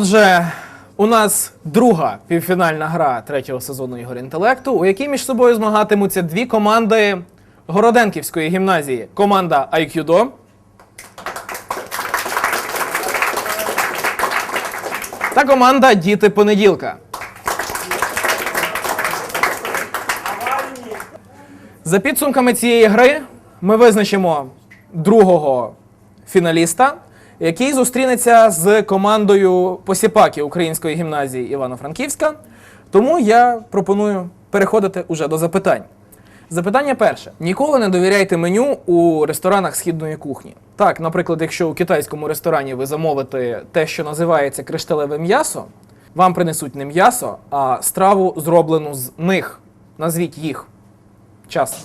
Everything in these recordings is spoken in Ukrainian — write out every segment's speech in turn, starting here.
Отже, у нас друга півфінальна гра третього сезону ігор інтелекту, у якій між собою змагатимуться дві команди Городенківської гімназії. Команда Айкюдо та команда Діти понеділка. За підсумками цієї гри ми визначимо другого фіналіста, який зустрінеться з командою Посіпаки Української гімназії Івано-Франківська. Тому я пропоную переходити уже до запитань. Запитання перше: ніколи не довіряйте меню у ресторанах східної кухні. Так, наприклад, якщо у китайському ресторані ви замовите те, що називається кришталеве м'ясо, вам принесуть не м'ясо, а страву зроблену з них. Назвіть їх. Час.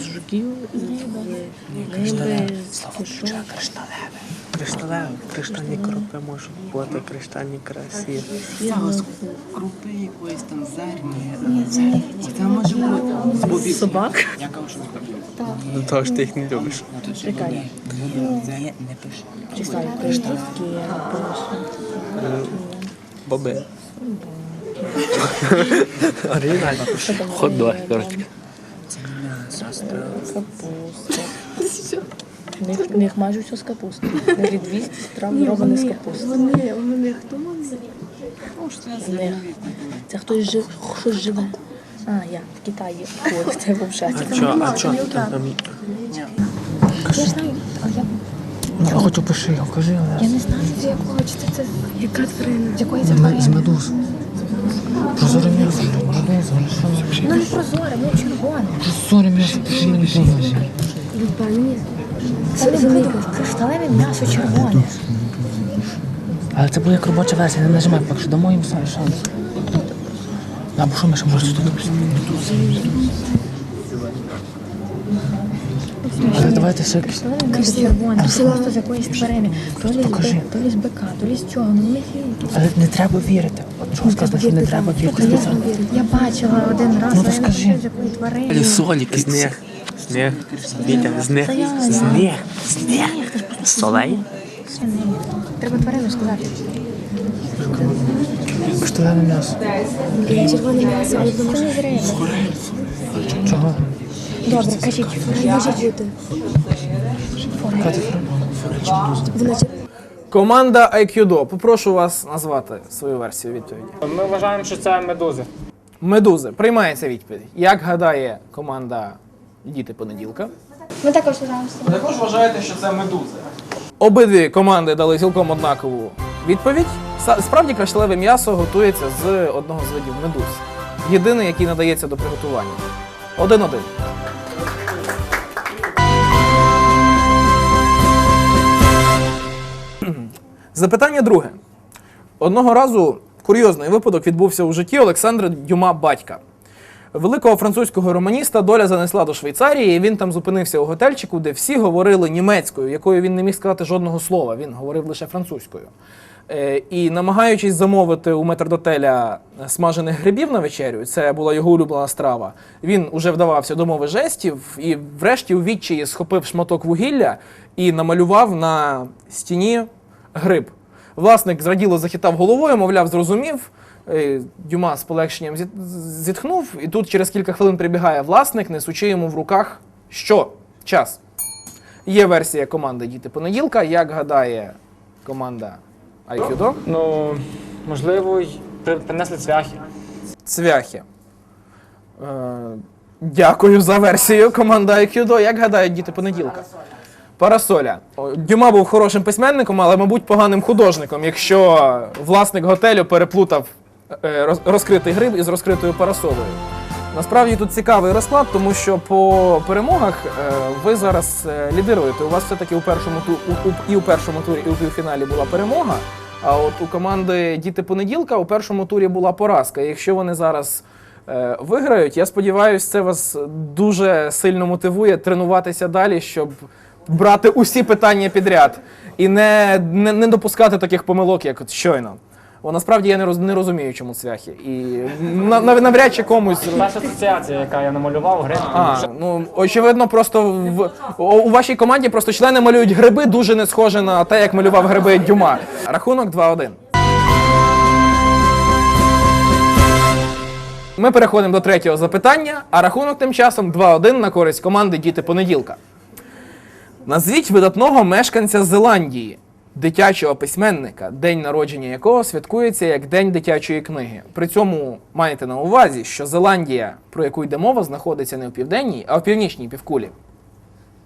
З жуків, з риби, з кишок. Кришталеві, криштальні крупи можуть бути, криштальні красі. Крупи якоїсь там зерні. Це може бути. Собак. Я кажу, що Ну того ж ти їх не любиш. Пише. Числа українські, Боби. Оригінально. Хот-дог, коротше. капуста. В них, них майже все з капусти. В них 200 страв зроблені з капусти. Вони, вони хто вони? Це хтось жив, щось живе. А, я в Китаї. Ой, це взагалі. А чо, а чо? Я знаю, а я, Ну, я хочу пиши, кажи, я не знаю, з якого чи це, яка тварина? З якої це тварина? медуз. Прозоре м'ясо, медуза, Ну не прозоре, воно червоне. Прозоре м'ясо, пиши Люба, мені кришталеве м'ясо червоне. Але це буде як робоча версія, не нажимай, поки що дамо їм шанс. Або що ми ще можемо тут Але давайте м'ясо червоне. Просто з якоїсь тварини. То лі то лі з бика, то лі з чого. Ну. Але не треба вірити. От чого сказати, що не треба вірити. Я бачила один раз, Ну, то але я не знаю, з якої тварини. Соліки. Сніг. Сніг. Вітя, сніг. Сніг. Сніг. Солей. Треба тварину сказати. Кришталеве м'ясо. Червоне м'ясо, але воно не з. Чого? Добре, кажіть, може бути. Вона Команда Айкюдо. Попрошу вас назвати свою версію відповіді. Ми вважаємо, що це медузи. Медузи. Приймається відповідь. Як гадає команда Діти понеділка? Ми також вважаємо, Ви також вважаєте, що це медузи. Обидві команди дали цілком однакову відповідь. Справді кришталеве м'ясо готується з одного з видів медуз. Єдиний, який надається до приготування. Один-один. Запитання друге. Одного разу курйозний випадок відбувся у житті Олександра Дюма батька. Великого французького романіста доля занесла до Швейцарії, і він там зупинився у готельчику, де всі говорили німецькою, якою він не міг сказати жодного слова. Він говорив лише французькою. Е, І намагаючись замовити у метрдотеля смажених грибів на вечерю, це була його улюблена страва. Він уже вдавався до мови жестів і, врешті, у відчаї схопив шматок вугілля і намалював на стіні гриб. Власник зраділо захитав головою, мовляв, зрозумів. Е, Дюма з полегшенням зітхнув, і тут через кілька хвилин прибігає власник, несучи йому в руках що? Час. Є версія команди Діти понеділка. Як гадає команда Айкюдо? Ну, можливо, принесли цвяхи. Цвяхи. Е, дякую за версію команда Айкюдо. Як гадають діти понеділка? Парасоля. Дюма був хорошим письменником, але, мабуть, поганим художником, якщо власник готелю переплутав е, розкритий гриб із розкритою парасолею. Насправді тут цікавий розклад, тому що по перемогах е, ви зараз е, лідируєте. У вас все-таки у першому ту і у першому турі, і у півфіналі була перемога. А от у команди Діти понеділка у першому турі була поразка. Якщо вони зараз виграють, я сподіваюся, це вас дуже сильно мотивує тренуватися далі, щоб брати усі питання підряд і не, не, не допускати таких помилок, як от щойно. Бо насправді я не, роз, не розумію, чому цвяхи. І на- нав- навряд чи комусь. Перша асоціація, яка я намалював, гриб. А, ну очевидно, просто в у у вашій команді просто члени малюють гриби, дуже не схоже на те, як малював гриби Дюма. Рахунок 2-1. Ми переходимо до третього запитання, а рахунок тим часом 2-1 на користь команди Діти понеділка. Назвіть видатного мешканця Зеландії, дитячого письменника, день народження якого святкується як День дитячої книги. При цьому майте на увазі, що Зеландія, про яку йде мова, знаходиться не в південній, а в північній півкулі.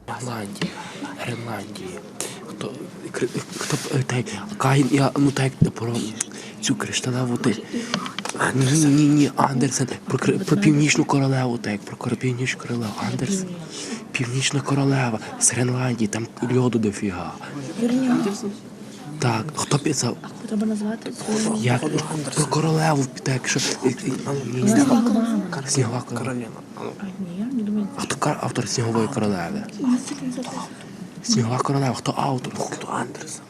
Гренландія, Гренландія. Хто, хто та, Каїн, я, ну так, про цю кришталеву ти. Ні, ні, ні, Андерсен, про, про північну королеву, так, про північну королеву, Андерсен. Північна королева з Гренландії, там льоду дофіга. Так, хто писав? Треба назвати свою. Як? Про королеву, так, що... е, е, ні, ні, Снігова королева. Ні, я не думаю. А Хто кар- автор снігової королеви? Снігова королева, хто автор? Хто Андерсен?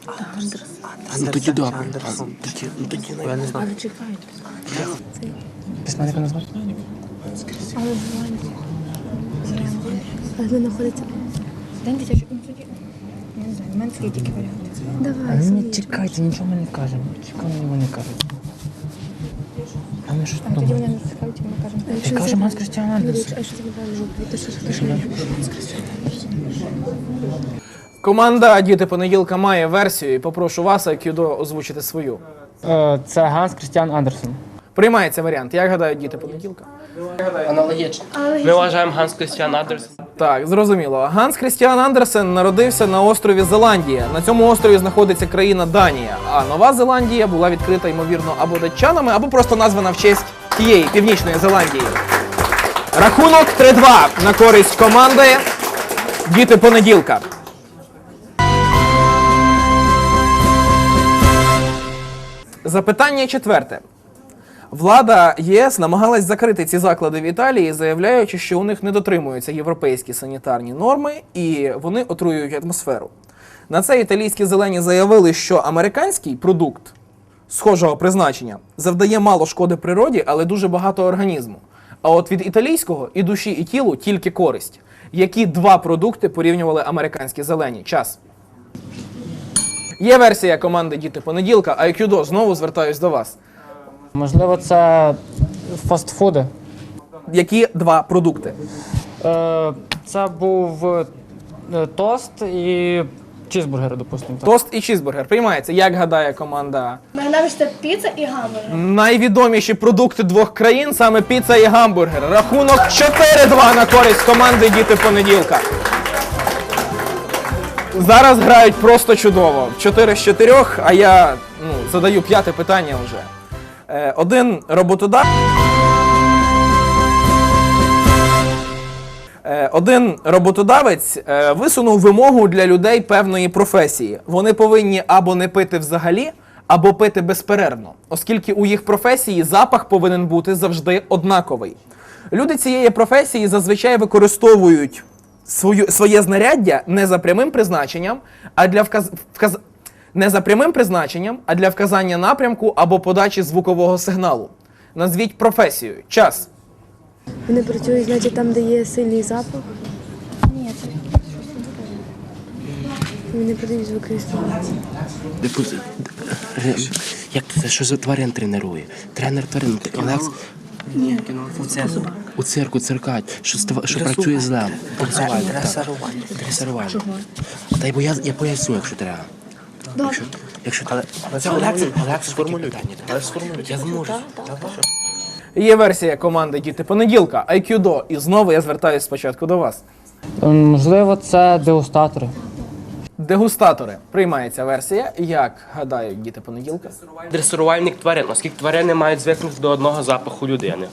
Ну тоді добре. А, Тоді, ну тоді Я не знаю. Але чекайте. Письменника назвати? Але. А де знаходиться? День дитячий. Я не знаю, в мене такий тільки. Давай, собі. не чекайте, нічого ми не кажемо. Чекаємо, його не кажуть. А ми що А тоді думаємо? вони не цікавить, ми кажемо. А Ти Крістіан Ну, Андерсен. якщо- А що це неправильно? То що ж Команда Діти понеділка має версію і попрошу вас, Айкюдо, озвучити свою. Е, Це Ганс Крістіан Андерсен. Приймається варіант. Як гадають діти понеділка? Аналогічно. Ми вважаємо Ганс Крістіан Андерсен. Так, зрозуміло. Ганс Крістіан Андерсен народився на острові Зеландія. На цьому острові знаходиться країна Данія. А Нова Зеландія була відкрита, ймовірно, або датчанами, або просто названа в честь тієї північної Зеландії. Рахунок 3-2 на користь команди Діти понеділка. Запитання четверте. Влада ЄС намагалась закрити ці заклади в Італії, заявляючи, що у них не дотримуються європейські санітарні норми і вони отруюють атмосферу. На це італійські зелені заявили, що американський продукт схожого призначення завдає мало шкоди природі, але дуже багато організму. А от від італійського і душі, і тілу тільки користь. Які два продукти порівнювали американські зелені? Час. Є версія команди Діти понеділка, а Айкюдо знову звертаюсь до вас. Можливо, це фастфуди. Які два продукти? Е, Це був е, тост і чізбургери, допустимо. так. Тост і чізбургер. Приймається. Як гадає команда? Найнавість це піца і гамбургер. Найвідоміші продукти двох країн саме піца і гамбургер. Рахунок 4-2 на користь команди Діти понеділка. Зараз грають просто чудово. 4 з 4, а я ну, задаю п'яте питання вже. Е, один роботодавець. Е, Один роботодавець е, висунув вимогу для людей певної професії. Вони повинні або не пити взагалі, або пити безперервно, оскільки у їх професії запах повинен бути завжди однаковий. Люди цієї професії зазвичай використовують свою, своє знаряддя не за прямим призначенням, а для вказ... вказ... не за прямим призначенням, а для вказання напрямку або подачі звукового сигналу. Назвіть професію. Час. Вони працюють, значить, там, де є сильний запах. Ні, це Вони подають. Депози- Ре- Як це? Що за тварин тренує? Тренер тварин. Олекс Ні, кіно у церкві. у цирку циркать, що, що працює з лем. Дресування. Дресарування. Дресарування. Та й бо я, я поясню, якщо треба. Якщо, якщо але, це Олекс, Олекс сформулює питання. Я зможу. Є версія команди Діти понеділка, Айкюдо. І знову я звертаюся спочатку до вас. Е, Можливо, це дегустатори. Дегустатори. Приймається версія. Як гадають діти понеділка? Дресирувальник тварин, оскільки тварини мають звикнути до одного запаху людини.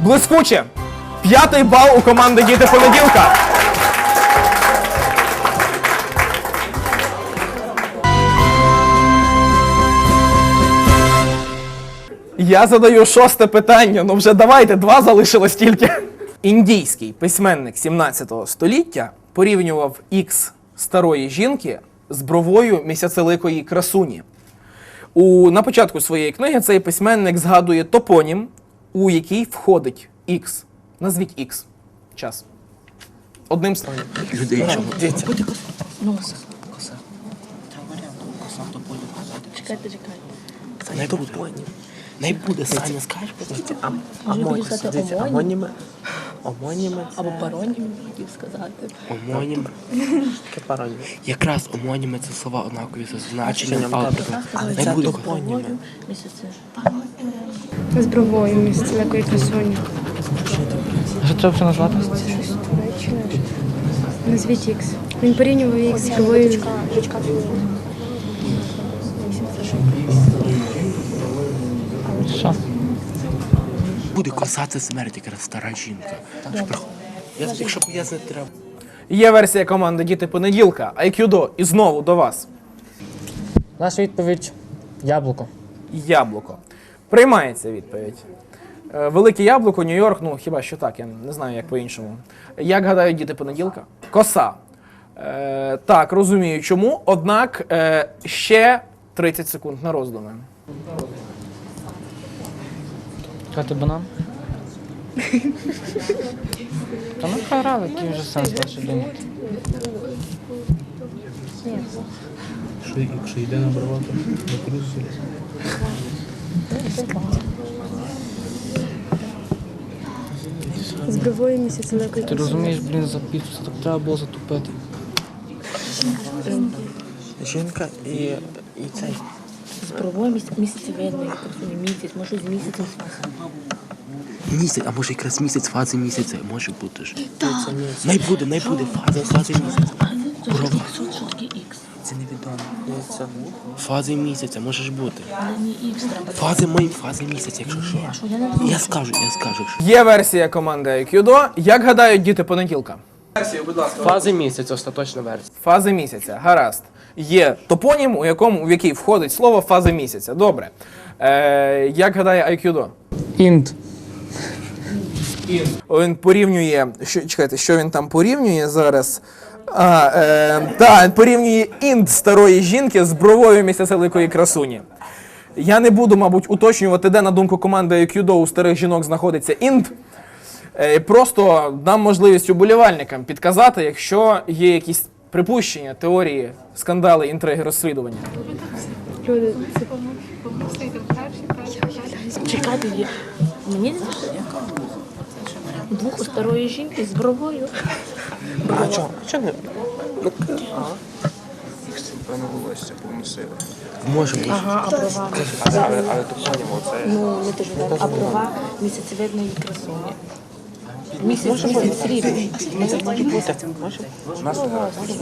Блискуче! П'ятий бал у команди Діти понеділка. Я задаю шосте питання. Ну вже давайте, два залишилось тільки. Індійський письменник 17 століття порівнював ікс старої жінки з бровою місяцеликої красуні. У, на початку своєї книги цей письменник згадує топонім, у який входить Х. Назвіть Х. Час. Одним словом. Людей, що Ну, Коса. чекайте, чекайте. не буде. Не буде, Саня, скажеш, будь ласка. А, омонім? омоніми. Омоніми Або паронім хотів сказати. Омонім. Таке пароніми. Якраз омоніми це слова однакові за значенням, але. Але Не це буде. топоніми. З бровою місце далекої красуні. А Що треба ще назвати? Назвіть Ікс. Він порівнював їх з бровою. Що? Буде коса це смерть, якраз стара жінка. Якщо пояснити треба. Є версія команди Діти понеділка, Айкюдо, і знову до вас. Наша відповідь яблуко. Яблуко. Приймається відповідь. Е, Велике яблуко, Нью-Йорк, ну хіба що так, я не знаю, як по-іншому. Як гадають діти понеділка? Коса. Е, так, розумію чому. Однак е, ще 30 секунд на роздуми. Чекати банан. Та ну хай грали, який вже сенс далі думати. Якщо йде на брова, то не крузі. З бровою далекої Ти розумієш, блін, за підпис, так треба було затупити. Жінка і, і цей. Місяці видно, як красуні місяць, може з місяцем Місяць, а може якраз місяць, фази місяця, може бути ж. Не буде, не буде, фази, фази місяця. Х? Це невідомо. Це Фази місяця, може ж бути. Фази мої, фази місяця, якщо що. Я скажу, я скажу. Є версія команди Айкюдо. Як гадають діти понеділка? Фази місяця, остаточна версія. Фази місяця. Гаразд. Є топонім, у якому в який входить слово фази місяця. Добре. Е, як гадає Айкюдо? Інт. Він порівнює. Що, чекайте, що він там порівнює зараз? А, е, та, порівнює інт старої жінки з бровою місяцеликої красуні. Я не буду, мабуть, уточнювати, де на думку команди Aikido у старих жінок знаходиться інт. Е, просто дам можливість уболівальникам підказати, якщо є якісь припущення, теорії, скандали, інтриги, розслідування. Люди, Чекати є. Мені Двох старої жінки з бровою. А чого? Чого не? Ну, Може бути. Ага, а брова. але, але топонімо це. Ну, не дуже. А брова місяцевидної красуні. Місяць місяць. Може бути.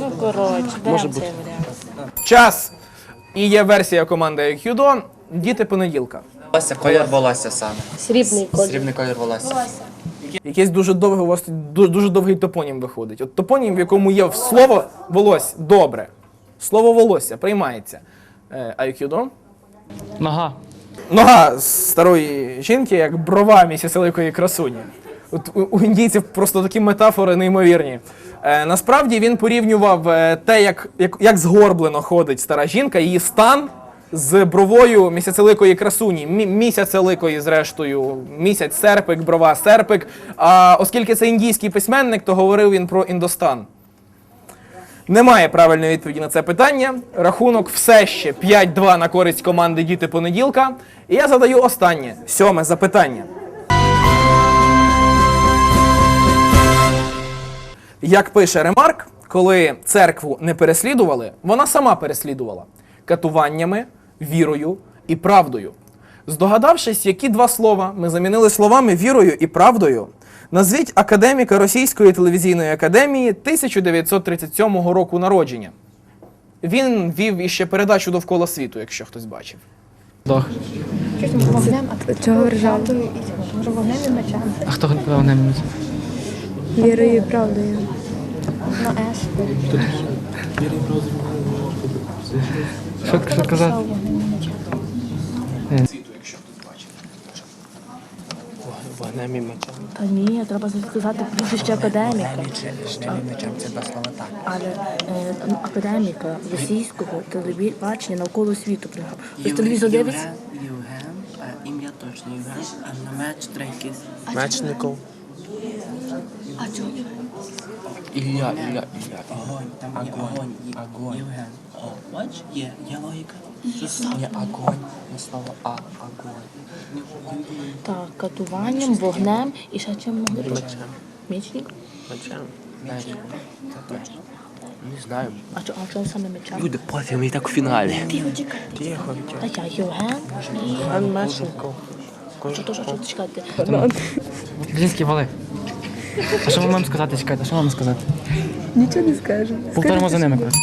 Ну, коротше, беремо цей варіант. Час! І є версія команди Aikido. Діти понеділка. Волосся, колір волосся саме. срібний колір. Срібний колір волосся. Якийсь дуже довгий у вас тут ду- дуже довгий топонім виходить. От топонім, в якому є слово волосся, добре. Слово волосся приймається. Е, Айкюдо. Нога. Нога старої жінки, як брова місяцеликої красуні. От у, у індійців просто такі метафори неймовірні. Е, насправді він порівнював е, те, як, як, як згорблено ходить стара жінка, її стан з бровою місяцеликої красуні. Мі, місяцеликої, зрештою, місяць серпик, брова серпик. А оскільки це індійський письменник, то говорив він про індостан. Немає правильної відповіді на це питання. Рахунок все ще 5-2 на користь команди Діти понеділка. І я задаю останнє, сьоме запитання. Як пише Ремарк, коли церкву не переслідували, вона сама переслідувала катуваннями, вірою і правдою. Здогадавшись, які два слова ми замінили словами вірою і правдою, назвіть академіка Російської телевізійної академії 1937 року народження. Він вів іще передачу довкола світу, якщо хтось бачив. Дох. Чого ржали? Вогнем і мечем. А хто казав не мені? Вірою і правдою. На С. Що, що казати? Вогнем і мечем. Та ні, треба сказати прізвище академіка. Ще не мечем, це два слова так. Але е, ну, академіка російського телебачення навколо світу пригав. Ось телевізор дивиться. Євген, Євген, ім'я точно Євген, а на меч трекіс. Мечников. Ілля, Ілля, Ілля. Огонь, там є огонь, огонь. Євген. О, бач, є, є логіка. Ні, огонь. Не слово а, огонь. Так, катуванням, вогнем і ще чим могли бути? Мечем. Мічник? Мечем. Мечем. Не знаю. А чого а чого саме мечем? Люди, пофіг, ми і так у фіналі. Тихо, Та я Євген. Іван Мечников. Що то, що чекайте? Блінські вали. А що ми маємо сказати? Чекайте, що маємо сказати? Нічого не скажу. Повторимо за ними. коротше.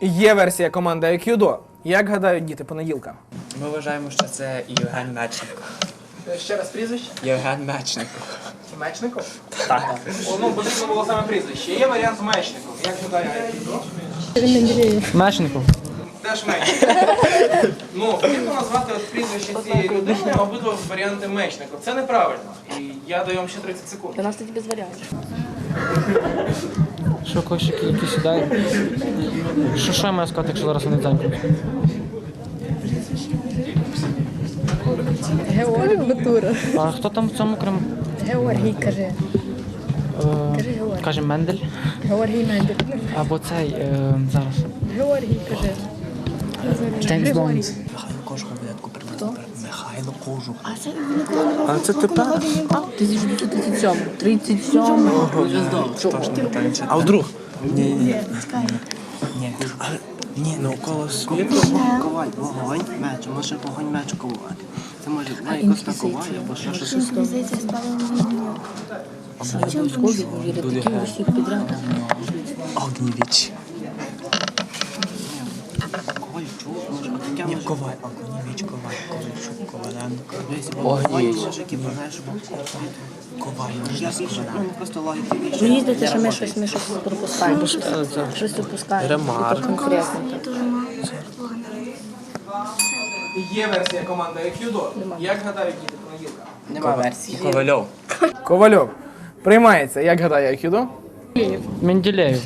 Є версія команди Айкюдо. Як гадають діти понеділка? Ми вважаємо, що це Євген Мечников. Ще раз прізвище? Євген Мечников. Мечников? Так. Ну, потрібно було саме прізвище. Є варіант Мечников. Як гадає Айкюдо? Мечников. Теж Мечников. Ну, потрібно назвати от прізвище цієї людини, обидва варіанти Мечников. Це неправильно. І я даю вам ще 30 секунд. Для нас тоді без варіантів. Що кошики які сідають? Що, що я маю сказати, якщо зараз вони дзянькають? Георгій Батура. А хто там в цьому крім? Георгій каже. Е, Кажи Георгій. каже Мендель. Георгій Мендель. Або цей е, зараз. Георгій каже. Джеймс Бонд. Михайло Кожух буде таку. Михайло Кожух. А це А це тепер? 1937. 37. А вдруг? Ні. Але ні, навколо світу. Коваль, вогонь, меч. Може вогонь меч коваль. Це може ну, якось на коваль або ще щось. Справа Військові вірити усіх підряд. Огнівіч. Коваль чув, може, отаке може. Коваль, огнівіч, коваль, ковальчук, коваленко. Які коваль. Я ну, просто логіки більше. Мені здається, що ми щось, ми щось пропускаємо. Щось пропускаємо. Ремарк. Конкретно. Є версія команди Айкюдо. Як гадають діти понеділка? Нема версії. Ковальов. Ковальов. Приймається. Як гадає Айкюдо? Менделєєв.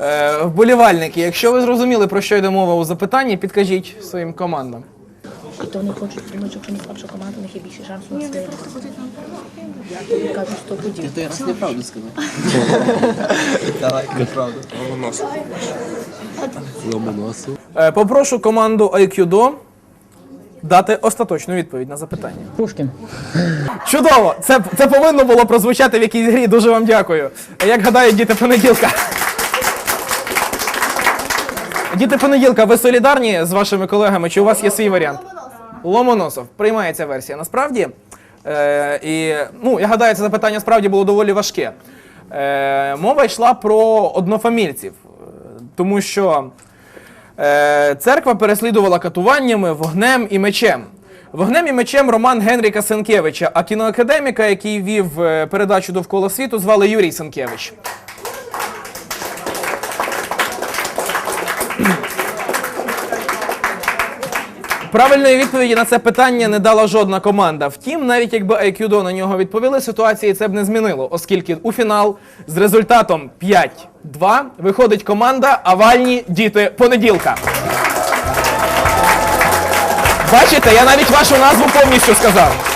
Е, вболівальники, якщо ви зрозуміли, про що йде мова у запитанні, підкажіть своїм командам. І то не хочуть думати, якщо не слабша команда, у них є більше шансів на своє. Я тобі кажу, що подібне. То я раз неправду сказав. Давай, неправду. Ломоносов. Е, попрошу команду Айкюдо дати остаточну відповідь на запитання. Пушкін. Чудово! Це, це повинно було прозвучати в якійсь грі. Дуже вам дякую. Як гадають діти понеділка? Діти понеділка, ви солідарні з вашими колегами? Чи у вас є свій варіант? Ломоносов. Приймається версія. Насправді. Е, і, ну, я гадаю, це запитання справді було доволі важке. Е, мова йшла про однофамільців, Е, тому що церква переслідувала катуваннями, вогнем і мечем. Вогнем і мечем роман Генріка Сенкевича, а кіноакадеміка, який вів е, передачу довкола світу, звали Юрій Сенкевич. Правильної відповіді на це питання не дала жодна команда. Втім, навіть якби Айкюдо на нього відповіли, ситуації це б не змінило, оскільки у фінал з результатом 5-2 виходить команда Авальні діти понеділка. Бачите, я навіть вашу назву повністю сказав.